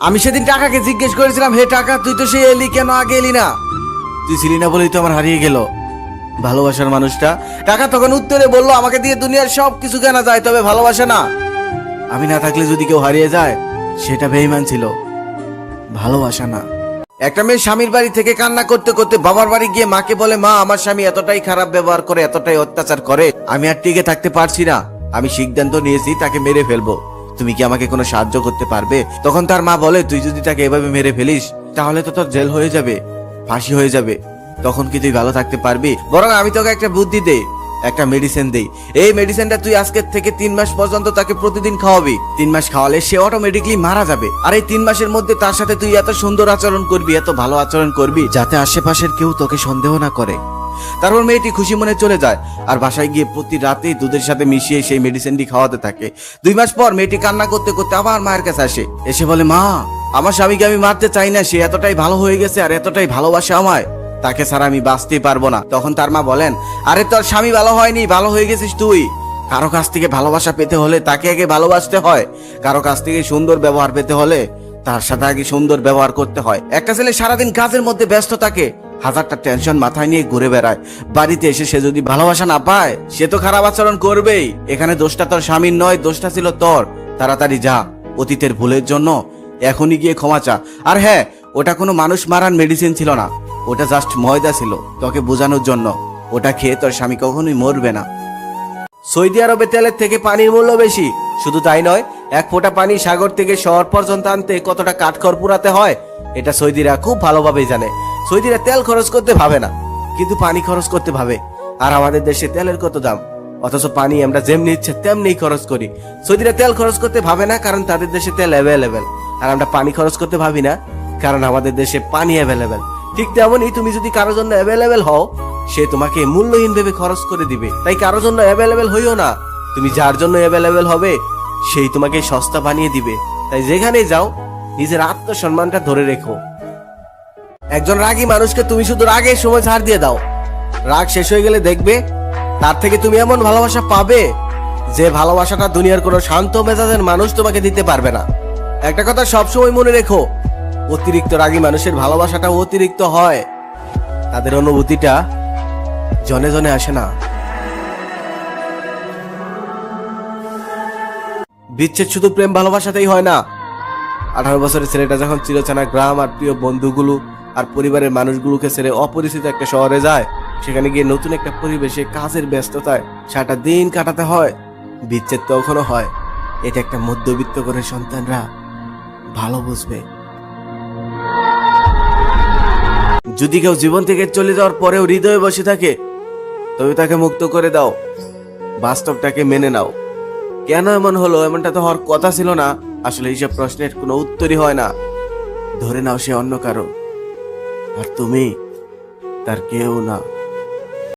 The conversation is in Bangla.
আমি সেদিন টাকাকে জিজ্ঞেস করেছিলাম, হে টাকা, তুই তো সে এলি কেন? আগে এলি না। তুই ছিলি না বলেই তো আমার হারিয়ে গেল। ভালোবাসার মানুষটা? টাকা তখন উত্তরে বলল, আমাকে দিয়ে দুনিয়ার সব কিছু কেনা যায়, তবে ভালোবাসে না। আমি না থাকলে যদি কেউ হারিয়ে যায়, সেটা বেইমান ছিল। ভালোবাসা না। একটা মেয়ে স্বামীর বাড়ি থেকে কান্না করতে করতে বাবার বাড়ি গিয়ে মাকে বলে, মা, আমার স্বামী এতটাই খারাপ ব্যবহার করে, এতটাই অত্যাচার করে, আমি আর টিকে থাকতে পারছি না। আমি সিদ্ধান্ত নিয়েছি, তাকে মেরে ফেলব। তুমি কি আমাকে কোনো সাহায্য করতে পারবে? তখন তার মা বলে, তুই যদি তাকে এভাবে মেরে ফেলিস, তাহলে তো তোর জেল হয়ে যাবে, ফাঁসি হয়ে যাবে। তখন কি তুই ভালো থাকতে পারবি? বরং আমি তোকে একটা বুদ্ধি দেই, একটা মেডিসিন দেই। এই মেডিসিনটা তুই আজকের থেকে তিন মাস পর্যন্ত তাকে প্রতিদিন খাওয়াবি। তিন মাস খাওয়ালে সে অটোমেটিকলি মারা যাবে। আর এই তিন মাসের মধ্যে তার সাথে তুই এত সুন্দর আচরণ করবি, এত ভালো আচরণ করবি, যাতে আশেপাশের কেউ তোকে সন্দেহ না করে। তারপর মেয়েটি খুশি মনে চলে যায় আর বাসায় গিয়ে প্রতি রাতেই দুধের সাথে মিশিয়ে সেই মেডিসিনটি খাওয়াতে থাকে। দুই মাস পর মেয়েটি কান্না করতে করতে আবার মায়ের কাছে আসে। এসে বলে, মা, আমার স্বামীকে আমি মারতে চাই না, সে এতটাই ভালো হয়ে গেছে আর এতটাই ভালোবাসে আমায়। তাকে ছাড়া আমি বাঁচতেই পারব না। তখন তার মা বলেন, আরে তোর স্বামী ভালো হয়নি, ভালো হয়ে গেছিস তুই। কারও কাছ থেকে ভালোবাসা পেতে হলে তাকে আগে ভালোবাসতে হয়। কারও কাছ থেকে সুন্দর ব্যবহার পেতে হলে তার সাথে আগে সুন্দর ব্যবহার করতে হয়। একটা ছেলে সারাদিন কাজের মধ্যে ব্যস্ত থাকে। হাজারটা টেনশন মাথায় নিয়ে ঘুরে বেড়ায়। বাড়িতে এসে সে যদি ভালোবাসা না পায়, সে তো খারাপ আচরণ করবেই। এখানে দোষটা তোর স্বামীর নয়, দোষটা ছিল তোর। তাড়াতাড়ি যা, অতীতের ভুলের জন্য এখনই গিয়ে ক্ষমা চা। আর হ্যাঁ ওটা কোনো মানুষ মারার মেডিসিন ছিল না। ওটা জাস্ট ময়দা ছিল তোকে বোঝানোর জন্য। ওটা খেয়ে তোর স্বামী কখনোই মরবে না। সৌদি আরবে তেলের থেকে পানির মূল্য বেশি। শুধু তাই নয়, এক ফোঁটা পানি সাগর থেকে শহর পর্যন্ত আনতে কতটা কাঠখড় পুরাতে হয় এটা সৌদিরা খুব ভালোভাবেই জানে। সৌদিরা তেল খরচ করতে ভাবে না, কিন্তু পানি খরচ করতে ভাবে। আর আমাদের দেশে তেলের কত দাম? অথচ পানি আমরা যেমনি ইচ্ছে তেমনি খরচ করি। সৌদিরা তেল খরচ করতে ভাবে না, কারণ তাদের দেশে তেল অ্যাভেলেবেল আর আমরা পানি খরচ করতে ভাবি না, কারণ আমাদের দেশে পানি অ্যাভেলেবেল ঠিক তেমনই তুমি যদি কারোর জন্য অ্যাভেলেবেল হও, সে তোমাকে মূল্যহীন ভেবে খরচ করে দিবে। তাই কারোর জন্য অ্যাভেলেবেল হইও না। তুমি যার জন্য অ্যাভেলেবেল হবে, সেই তোমাকে সস্তা বানিয়ে দিবে। তাই যেখানে যাও নিজের আত্মসম্মানটা ধরে রেখো। একজন রাগী মানুষকে তুমি শুধু রাগের সময় ছাড় দিয়ে দাও। রাগ শেষ হয়ে গেলে দেখবে তার থেকে তুমি এমন ভালোবাসা পাবে যে ভালোবাসাটা দুনিয়ার কোনো শান্ত মেজাজের মানুষ তোমাকে দিতে পারবে না। একটা কথা সবসময় মনে রেখো, অতিরিক্ত রাগী মানুষের ভালোবাসাটা অতিরিক্ত হয়। তাদের অনুভূতিটা জনে জনে আসে না। বিচ্ছেদ শুধু প্রেম ভালোবাসাতেই হয় না আঠারো বছরের ছেলেটা যখন চিরচেনা গ্রাম আর প্রিয় বন্ধুগুলো আর পরিবারের মানুষগুলোকে ছেড়ে অপরিচিত একটা শহরে যায়, সেখানে গিয়ে নতুন একটা পরিবেশে কাজের ব্যস্ততায় সারাটা দিন কাটাতে হয়। বিচ্ছেদ তখনও হয়। এটা একটা মধ্যবিত্ত করে সন্তানরা ভালো বুঝবে। যদি কেউ জীবন থেকে চলে যাওয়ার পরেও হৃদয়ে বসে থাকে, তবে তাকে মুক্ত করে দাও। বাস্তবটাকে মেনে নাও। কেন এমন হলো? এমনটা তো হওয়ার কথা ছিল না। আসলে এইসব প্রশ্নের কোনো উত্তরই হয় না। ধরে নাও সে অন্য কারও। আর তুমি? তার কেউ না।